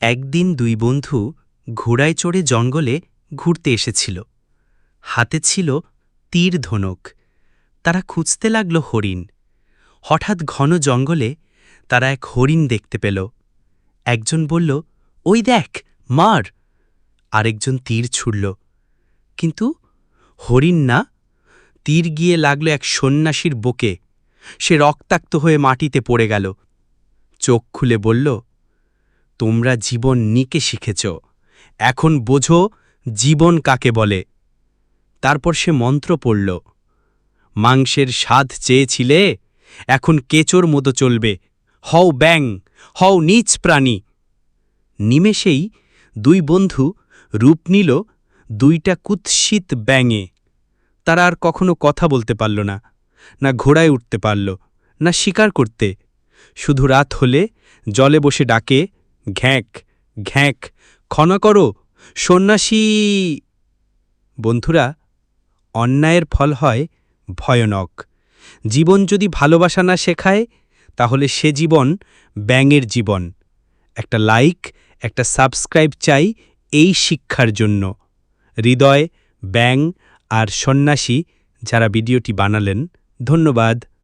একদিন দুই বন্ধু ঘোড়ায় চড়ে জঙ্গলে ঘুরতে এসেছিল। হাতে ছিল তীর ধনুক। তারা খুঁজতে লাগল হরিণ। হঠাৎ ঘন জঙ্গলে তারা এক হরিণ দেখতে পেল। একজন বলল, ওই দেখ, মার। আরেকজন তীর ছুড়ল। কিন্তু হরিণ না। তীর গিয়ে লাগল এক সন্ন্যাসীর বুকে। সে রক্তাক্ত হয়ে মাটিতে পড়ে গেল। চোখ খুলে বলল তোমরা জীবন নিকে শিখেছ। এখন বোঝো জীবন কাকে বলে। তারপর সে মন্ত্র পড়ল, মাংসের স্বাদ চেয়েছিলে, এখন কেচোর মতো চলবে। হও ব্যাং হও নীচ প্রাণী। নিমেষেই দুই বন্ধু রূপ নিল দুইটা কুৎসিত ব্যাঙে। তারা আর কখনো কথা বলতে পারল না না ঘোড়ায় উঠতে পারল, না শিকার করতে। শুধু রাত হলে জলে বসে ডাকে ঘ্যাঁক ঘ্যাঁক ক্ষমা করো, সন্ন্যাসী। বন্ধুরা, অন্যায়ের ফল হয় ভয়ানক। জীবন যদি ভালোবাসা না শেখায়, তাহলে সে জীবন ব্যাঙের জীবন। একটা লাইক, একটা সাবস্ক্রাইব চাই এই শিক্ষার জন্য। হৃদয় ব্যাং আর সন্ন্যাসী যারা ভিডিওটি বানালেন, ধন্যবাদ।